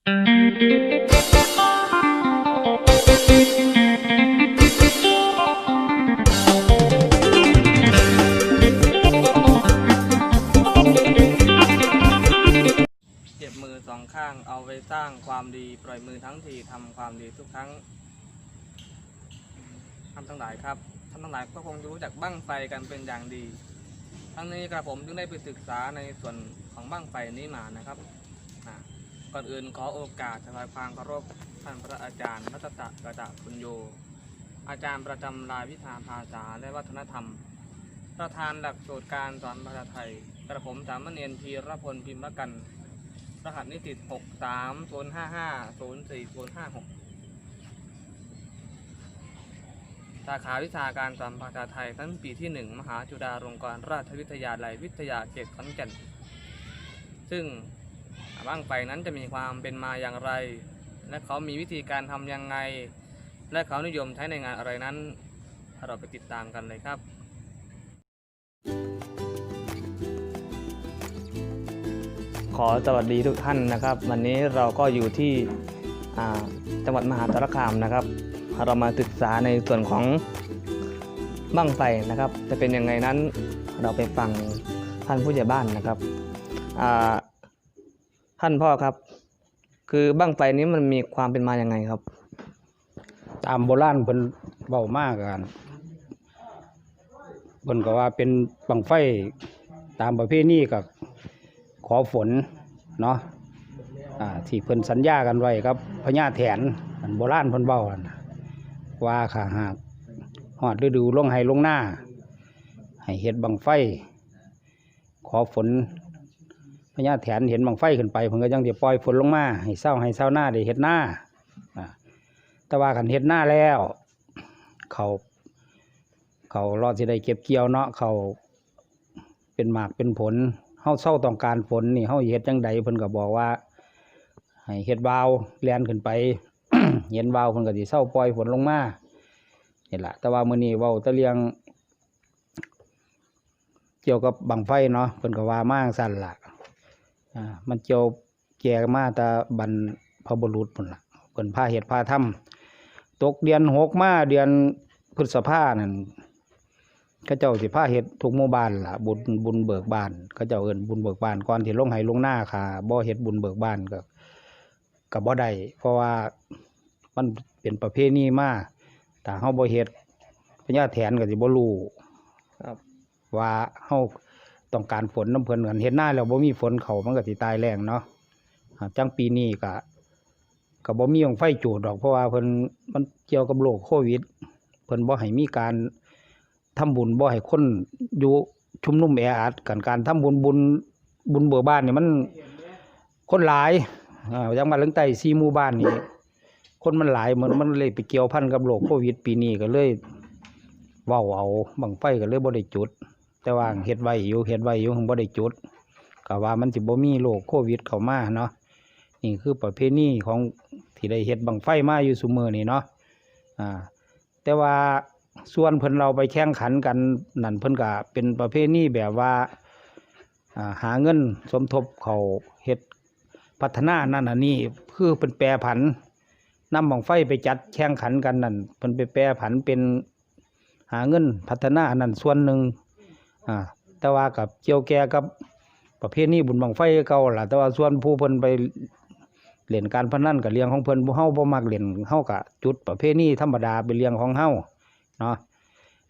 เจ็บมือสองข้างเอาไปสร้างความดี ปล่อยมือทั้งทีทำความดีทุกครั้งท่านทั้งหลายครับท่านทั้งหลายก็คงจะรู้จักบั้งไฟกันเป็นอย่างดีทั้งนี้กระผมจึงได้ไปศึกษาในส่วนของบั้งไฟนี้มานะครับอ่า ก่อนอื่นขอโอกาสถวายความเคารพท่านพระอาจารย์รัตตะกะตะคุณโย อาจารย์ประจำรายวิชาภาษาและวัฒนธรรม ประธานหลักสูตรการสอนภาษาไทย กระผมสามเณรพีรพลพิมพ์ละกัน รหัสนิติหกสามศูนย์ห้าห้าศูนย์สี่ศูนย์ห้าหกสาขาวิชาการสอนภาษาไทยชั้นปีที่หนึ่งมหาจุฬาลงกรณราชวิทยาลัยวิทยาเขตขอนแก่นซึ่ง บ้างไฟนั้นจะมีความเป็นมาอย่างไร และเขามีวิธีการทำยังไง และเขานิยมใช้ในงานอะไรนั้น เราไปติดตามกันเลยครับขอสวัสดีทุกท่านนะครับ วันนี้เราก็อยู่ที่จังหวัดมหาสารคามนะครับ เรามาศึกษาในส่วนของบั้งไฟนะครับ จะเป็นยังไงนั้นเราไปฟังท่านผู้ใหญ่บ้านนะครับอ่า ท่านพ่อครับ คือบั้งไฟนี้มันมีความเป็นมาอย่างไงครับ ตามโบราณเพิ่นเว้ามากกันเพิ่นก็ว่าเป็นบังไฟตามประเพณีกับขอฝนเนาะอ่าที่เพิ่นสัญญากันไว้ครับพญาแถนอันโบราณเพิ่นเว้านั่นน่ะว่าขาหากฮอดฤดูลงไห้ลงหน้าให้เฮ็ดบังไฟ ขอฝน ญาแถนเห็นบังไฟขึ้นไปเพิ่นก็ยังสิปล่อยฝนลงมาให้เศร้าให้เศร้าหน้าได้เฮ็ดหน้าอ่าแต่ว่ากันเฮ็ดหน้าแล้ว เขาเขารอดสิได้เก็บเกี่ยวเนาะเขาเป็นหมากเป็นผลเฮาเศร้าต้องการฝนนี่เฮาเฮ็ดจังใดเพิ่นก็บอกว่า ให้เฮ็ดวาล์วแลนขึ้นไปเห็นวาวเพิ่นก็สิเศร้าปล่อยฝนลงมานี่ล่ะแต่ว่ามื้อนี้เว้าตะเลียงเกี่ยวกับบังไฟเนาะเพิ่นก็ว่ามาจั่งซั่นล่ะ อ่ามันเกี่ยวแก่มาแต่บรรพบุรุษพุ่นล่ะเพิ่นพาเฮ็ดพาทำตกเดือนหกมาเดือนพฤษภานั่นเขาเจ้าสิพาเฮ็ดทุกหมู่บ้านล่ะ บุญบุญเบิกบ้านเขาเจ้าเอิ้นบุญเบิกบ้านก่อนที่ลงไห้ลงหน้าค่ะบ่เฮ็ดบุญเบิกบ้านก็ก็บ่ได้เพราะว่ามันเป็นประเพณีมาถ้าเฮาบ่เฮ็ดพญาแถนก็สิบ่รู้ครับว่าเฮา ต้องการฝนน้ำเพิ่นกันเฮ็ดหน้าแล้วบ่มีฝนเขามันก็สิตายแรงเนาะอ่าจังปีนี้ก็ก็บ่มีของไฟจูดดอกเพราะว่าเพิ่นมันเกี่ยวกับโรคโควิด เพิ่นบ่ให้มีการทำบุญบ่ให้คนอยู่ชุมนุมแออัดกันการทำบุญบุญบุญเบิกบ้านนี่มันคนหลายอ่าย่างบ้าเลืองใต้4หมู่บ้านนี่คนมันหลายเหมือนมันเลยไปเกี่ยวพันกับโรคโควิด ปีนี้ก็เลยเว้าเอาบังไฟก็เลยบ่ได้จุด แต่ว่าเฮ็ดไว้อยู่เฮ็ดไว้อยู่หั้นบ่ได้จุดก็ว่ามันสิบ่มีโรคโควิดเข้ามาเนาะนี่คือประเพณีของที่ได้เฮ็ดบังไฟมาอยู่ซุมือนี่เนาะอ่าแต่ว่าส่วนเพิ่นเราไปแข่งขันกันนั่นเพิ่นก็เป็นประเพณีแบบว่าอ่าหาเงินสมทบเขาเฮ็ดพัฒนานั่นอันนี้คือเป็นแปรผันนำบังไฟไปจัดแข่งขันกันนั่นเพิ่นไปแปรผันเป็นหาเงินพัฒนาอันนั้นส่วนหนึ่ง อ่าแต่ว่ากับเกี่ยวแก่กับประเพณีบุญบังไฟเก่าล่ะแต่ว่าส่วนผู้เพิ่นไปเล่นการพนันกับเลี้ยงของเพิ่นเฮาบ่มักเล่นเฮาก็จุดประเพณีธรรมดาเป็นเลี้ยงของเฮาเนาะ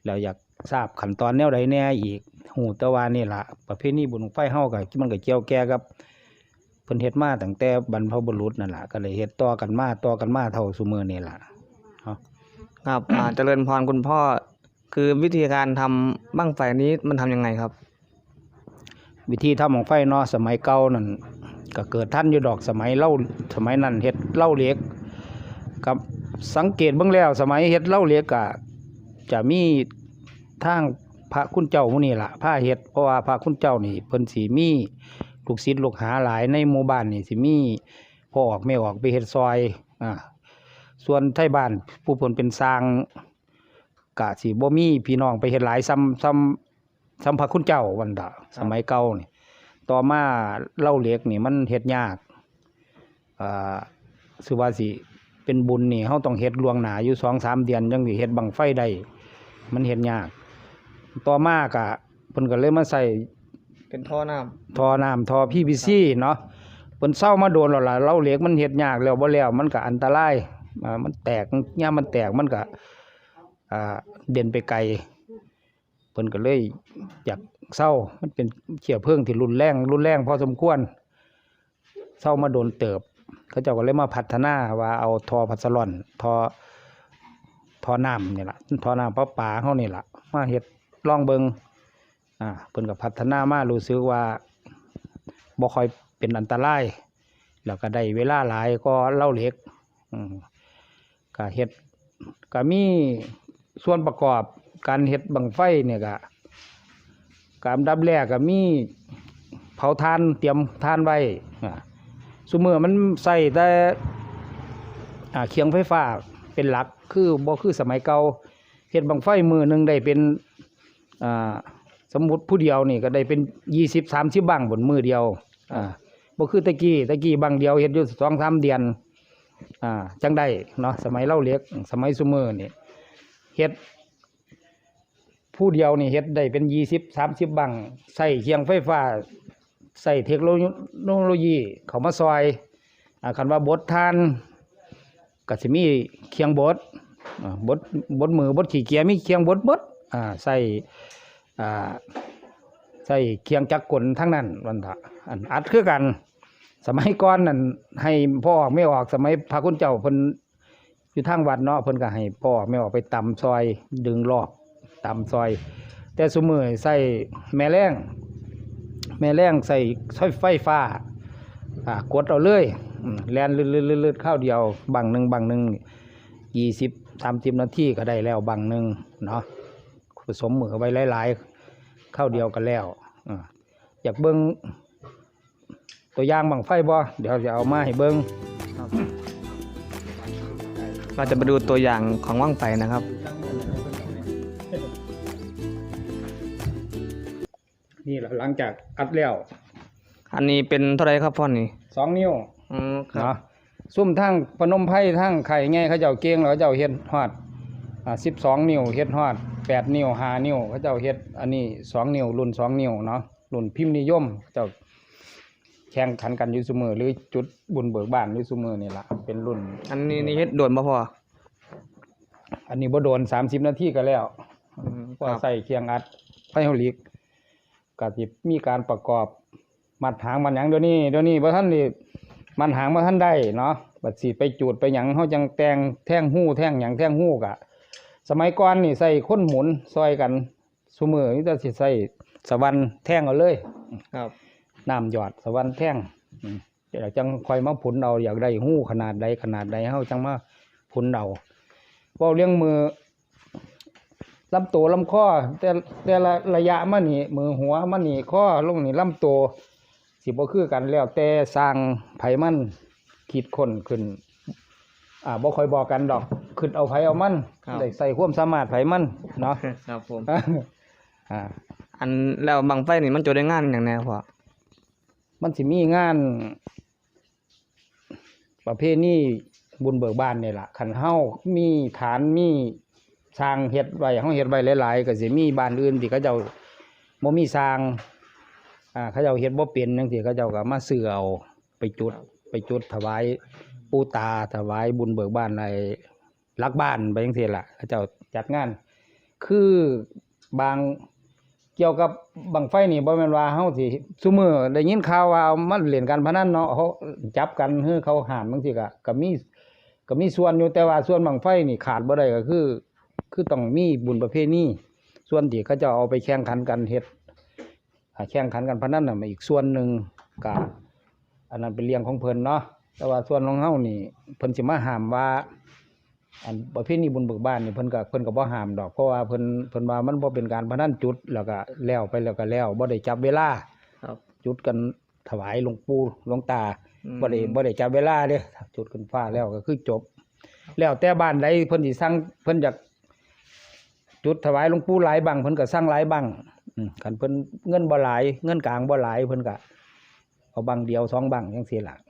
แล้วอยากทราบขั้นตอนแนวใดแน่อีกหูแต่ว่านี่ล่ะประเพณีบุญบางไฟเฮาก็มันก็เกี่ยวแก่กับเพิ่นเฮ็ดมาตั้งแต่บรรพบุรุษนั่นล่ะก็เลยเฮ็ดต่อกันมาต่อกันมาเท่าซุมื้อนี่ล่ะครับอ่าเจริญพรคุณพ่อ คือวิธีการทำบั้งไฟนี้มันทำยังไงครับ วิธีทำของไฟเนาะสมัยเก่านั่นก็เกิดท่านอยู่ดอกสมัยเล่าสมัยนั้นเฮ็ดเล่าเล็กกับสังเกตเบิ่งแล้ว สมัยเฮ็ดเล่าเล็กก็จะมีทางพระคุณเจ้าหมู่นี่ล่ะพระเฮ็ดเพราะว่าพระคุณเจ้านี่เพิ่นสิมีลูกศิษย์ลูกหาหลายในหมู่บ้านนี่สิมีพอออกแม่ออกไปเฮ็ดซอยอ่าส่วนไทบ้านผู้เพิ่นเป็นสร้าง ก็สิบ่มีพี่น้องไปเฮ็ดหลายซ้ำซ้ำสัมภาคุณเจ้าวันดาสมัยเก่านี่ต่อมาเหล่าเหล็กนี่มันเฮ็ดยากอ่าสุว่าสิเป็นบุญนี่เฮาต้องเฮ็ดล่วงหน้าอยู่2-3เดือนจังสิเฮ็ดบังไฟได้มันเฮ็ดยาก ต่อมาก็เพิ่นก็เลยมาใส่เป็นท่อน้ท่อน้ำท่อ PVC เนาะเพิ่นเซามาโดนแล้วล่ะเราเหล็กมันเฮ็ดยากแล้วบ่แล้วมันก็อันตรายอ่ามันแตกยามมันแตกมันก็อ่า เด่นไปไกลเพิ่นก็เลยอยากเซามันเป็นเชื้อเพลิงที่รุนแรงรุนแรงพอสมควรเซามาโดนเติบเขาเจ้าก็เลยมาพัฒนาว่าเอาทอพัสลอนทอทอน้ำนี่ล่ะทอน้ำประปาเฮานี่ล่ะมาเฮ็ดล่องเบิงอ่าเพิ่นก็พัฒนามารู้สึกว่าบ่คอยเป็นอันตรายแล้วก็ได้เวลาหลายก็เล่าเล็กอืมก็เฮ็ดก็มี ส่วนประกอบการเฮ็ดบังไฟเนี่ยก็การดับแรกก็มีเผาทานเตรียมทานไว้อ่าซุมือมันใส่แต่เคียงไฟฟ้าเป็นหลักคือบ่คือสมัยเก่าเฮ็ดบังไฟมือหนึ่งได้เป็นสมมุติผู้เดียวนี่ก็ได้เป็น20 30บังบนมือเดียวอ่าบ่คือตะกี้ตะกี้บังเดียวเฮ็ดอยู่2 3เดือนอจังได้เนาะสมัยเล่าเล็กสมัยซุมือนี่ เฮ็ดผู้เดียวนี่เฮ็ดได้เป็น20 30บังใส่เคียงไฟฟ้า ใส่เทคโนโลยี เขามาซอยอ่าคันว่าบดทานก็สิมีเคียงบดบดบดมือบดขี้เกียจมีเคียงบดบดใส่ใส่เคียงจักรกลทั้งนั้นวันทะอันอัดคือกัน สมัยก่อนนั่นให้พ่อออกไม่ออกสมัยพระคุณเจ้าเพิ่น อยู่ทางวัดเนาะเพิ่นก็ให้พ่ออไม่ออกไปตำซอยดึงรอบตำซอย แต่สมือใส่แม่แรงแม่แรงใส่สายไฟฟ้าอ่ากดเอาเลยแลนลืดๆๆๆข้าวเดียวบังหนึ่งบังหนึ่งยี่สิบสามสิบนาทีก็ได้แล้วบังหนึ่งเนาะผสมมือไว้หลายๆข้าวเดียวก็แล้วออยากเบิ้งตัวอย่างบังไฟบ่เดี๋ยวจะเอามาให้เบิ้ง เราจะมาดูตัวอย่างของว่างไฟนะครับ นี่แหละหลังจากอัดแล้วอันนี้เป็นเท่าไรครับพ่อนี่สองนิ้วอืมครับ เนาะซุ่มทั้งปนมไผ่ทั้งไข่ไงเขาเจ้าเก่งแล้วเขาเจ้าเฮ็ดฮอดอ่าสิบสองนิ้วเฮ็ดฮอดแปดนิ้วห้านิ้วเขาเจ้าเฮ็ดอันนี้สองนิ้วรุ่นสองนิ้วเนาะรุ่นพิมพ์นิยมเขาเจ้า แข่งขันกันอยู่เสมอหรือจุดบุญเบิกบ้านอยู่เสมอนี่ล่ะเป็นรุ่น อันนี้นี่เฮ็ดด่วนบ่พ่ออันนี้บ่โดนสามสิบนาทีก็แล้วอืมคว่ารับใส่เคียงอัดไฟเฮาลิกก็สิมีการประกอบมัดหางมันหยังเดี๋ยวนี้เดี๋ยวนี้บ่ทันนี่มันหางบ่ทันได้เนาะบัดสิไปจูดไปหยังเฮาจังแต่งแท่งหู้แท่งหยังแท่งหู้กะ สมัยก่อนนี่ใส่คนหมุนซอยกันซุมื้อนี้จะสิใส่สวรรค์แท่งเอาเลย ครับ น้ำหยอดสวรรค์แท่งอืมเดี๋ยวจังค่อยมาผุนเอาอยากได้หู้ขนาดใดขนาดใดเฮาจังมาผุนเอาเว้าเรื่องมือลำตัวลำข้อแต่แต่ละระยะมันนี่มือหัวมันนี่ข้อลงนี่ลำตัวสิบ่คือกันแล้วแต่สร้างไผมันคิดค้นขึ้น อ่าบ่ค่อยบอกกันดอกขึ้นเอาไผเอามันครับได้ใส่ความสามารถไผมันเนาะครับผมอ่าอันแล้วบังไฟนี่มันจะได้งานอย่างแน่พ่อ มันสิมีงาน ประเภทนี้บุญเบิกบ้านเนี่ยล่ะคันเฮามีฐานมีสร้างเฮ็ดไว้เฮาเฮ็ดไว้หลายๆก็สิมีบ้านอื่นที่เขาเจ้าบ่มีสร้างอ่าเขาเจ้าเฮ็ดบ่เป็นจังซี่เขาเจ้าก็มาซื้อเอาไปจุด ไปจุดถวายปูตาถวายบุญเบิกบ้านในรักบ้านไปจังซี่ล่ะเขาเจ้าจัดงาน คือบาง กี่ยวกับบังไฟนี่บ่แม่นว่าเฮาสิซุมื้อได้ยินข่าวว่าเอามาเล่นการพนันเนาะเขาจับกันเฮือเขาห้ามจังซี่ก็ก็มีก็มีส่วนอยู่แต่ว่าส่วนบังไฟนี่ขาดบ่ได้ก็คือ คือต้องมีบุญประเภทนี้ส่วนที่เขาจะเอาไปแข่งขันกันเฮ็ดแข่งขันกันพนันน่ะมันอีกส่วนหนึ่งก็อันนั้นเป็นเรื่องของเพิ่นเนาะแต่ว่าส่วนของเฮานี่เพิ่นสิมาห้ามว่า อันประเภทนี้บุญเบิกบ้านนี่เพิ่นก็เพิ่นก็บ่ห้ามดอกเพราะว่าเพิ่นเพิ่นว่ามันบ่เป็นการพนันจุดแล้วก็แล้วไปแล้วก็แล้วบ่ได้จับเวลาครับ จุดกันถวายหลวงปู่หลวงตาอืม บ่ได้บ่ได้จับเวลาเด้จุดขึ้นฟ้าแล้วก็คือจบ แล้วแต่บ้านใดเพิ่นสิสั่งเพิ่นอยากจุดถวายหลวงปู่หลายบังเพิ่นก็สั่งหลายบังอืมคันเพิ่นเงินบ่หลายเงินกลางบ่หลายเพิ่นก็เอาบังเดียวสองบังจังซี่ล่ะอืม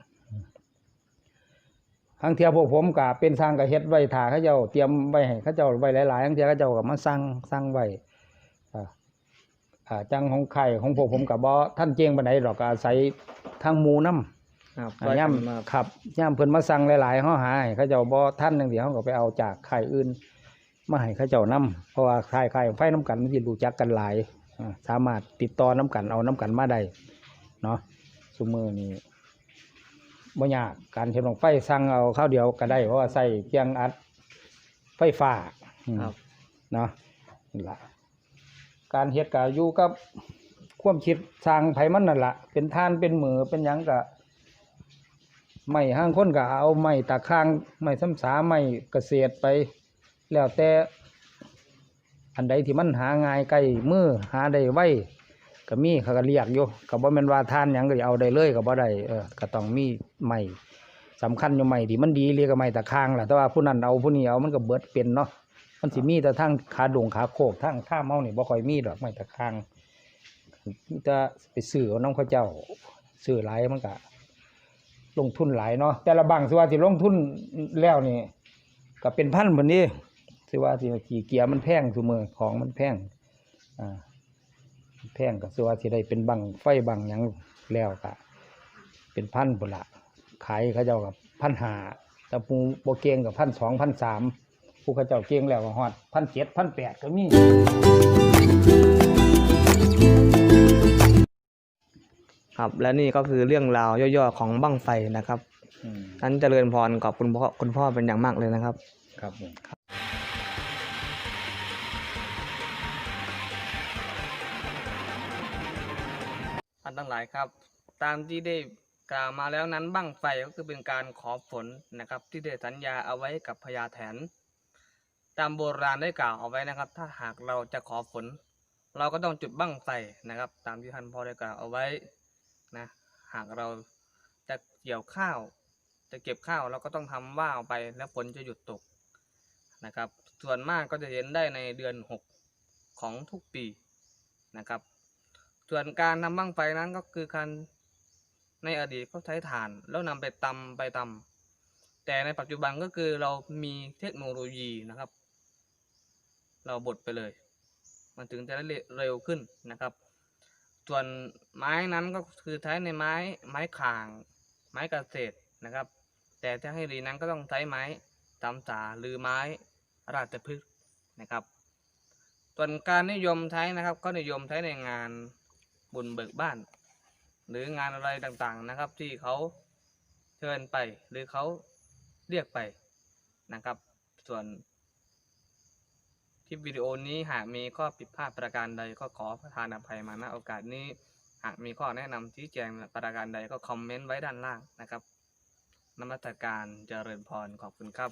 ครั้งเที่ยพวกผมก็เป็นสร้างก็เฮ็ดไว้ถ่าเขาเจ้าเตรียมไว้ให้เขาเจ้าไว้หลายๆครั้งเที่ยเขาเจ้าก็มาสั่งสั่งไว้อ่าอ่าจังของไข่ของพวกผมก็บ่ท่านเจงปานใดดอกก็อาศัยทางหมู่นำครับอ่าย่ำครับย่ำเพิ่นมาสั่งหลายๆเฮาหาให้เขาเจ้าบ่ท่านจังซี่เฮาก็ไปเอาจากไข่อื่นมาให้เขาเจ้านํเพราะว่าไข่ไข่ไฟน้ำกันมันสิรู้จักกันหลายอ่าสามารถติดต่อน้ำกันเอาน้ำกันมาได้เนาะซุมื้อนี้ บ่ยากการเฮ็ดของไฟสั่งเอาข้าวเดียวก็ได้ เพราะว่าใส่เพียงอัดไฟฟ้าอืมครับ เนาะนี่ล่ะการเฮ็ดก็อยู่กับความคิดสร้างไผมันนั่นล่ะเป็นท่านเป็นมือเป็นหยังก็ไม่ห้างคนก็เอาไม้ตะข้างไม้ซ้ำสาไม้เกษตรไป แล้วแต่อันใดที่มันหาง่ายใกล้มือหาได้ไว ก็มีเขาก็เรียกอยู่ก็บ่แม่นว่าทานหยังก็เอาได้เลยก็บ่ได้เออก็ต้องมีไม้สำคัญอยู่ไม้ที่มันดีเรียกก็ไม้ตะข้างล่ะแต่ว่าผู้นั้นเอาผู้นี้เอามันก็เบิดเป็นเนาะมันสิมีแต่ทางขาดงขาโคกทางท่าเมานี่บ่ค่อยมีดอกไม้ตะข้างมีแต่ไปซื้อเอาน้องเขาเจ้าซื้อหลายมันก็ลงทุนหลายเนาะแต่ละบางสิว่าสิลงทุนแล้วนี่ก็เป็นพันเหมือนนี้สิว่าสิขี่เกียร์มันแพงซุมือของมันแพงอ่า แพงก็สิว่าสิได้เป็นบังไฟบังหยังแล้วก็เป็นพันพุ่นละขายเขาเจ้ากับพันหาแต่ปูโบเกงกับพันสองพันสามผู้เขาเจ้าเกงแล้วก็ฮอดพันเจ็ดพันแปดก็มีครับ และนี่ก็คือเรื่องราวย่อๆของบั้งไฟนะครับอืมนั้นเจริญพรขอบคุณพ่อคุณพ่อเป็นอย่างมากเลยนะครับ ครับผมานทั้งหลายครับ ตามที่ได้กล่าวมาแล้วนั้นบั้งไฟก็คือเป็นการขอฝนนะครับ ที่ได้สัญญาเอาไว้กับพญาแถน ตามโบราณได้กล่าวเอาไว้นะครับ ถ้าหากเราจะขอฝน เราก็ต้องจุดบั้งไฟนะครับ ตามที่ท่านพ่อได้กล่าวเอาไว้นะหากเราจะเกี่ยวข้าว จะเก็บข้าวเราก็ต้องทำว่าวไปแล้วฝนจะหยุดตกนะครับ ส่วนมากก็จะเห็นได้ในเดือนหกของทุกปีนะครับ ส่วนการนำบั้งไฟนั้นก็คือการในอดีตเขาใช้ถ่านแล้วนำไปตำไปตำแต่ในปัจจุบันก็คือเรามีเทคโนโลยีนะครับ เราบดไปเลย มันถึงจะได้เร็วขึ้นนะครับ ส่วนไม้นั้นก็คือใช้ในไม้ไม้ข่าง ไม้กระเศษนะครับ แต่ถ้าให้ดีนั้นก็ต้องใช้ไม้ตำสาหรือไม้ราชพฤกษ์นะครับ ส่วนการนิยมใช้นะครับ ก็นิยมใช้ในงาน บุญเบิกบ้าน หรืองานอะไรต่างๆนะครับ ที่เขาเชิญไปหรือเขาเรียกไปนะครับ ส่วนคลิปวิดีโอนี้หากมีข้อผิดพลาดประการใดก็ขอประทานอภัยมาณโอกาสนี้ หากมีข้อแนะนำชี้แจงประการใดก็คอมเมนต์ไว้ด้านล่างนะครับนมัสการเจริญพรขอบคุณครับ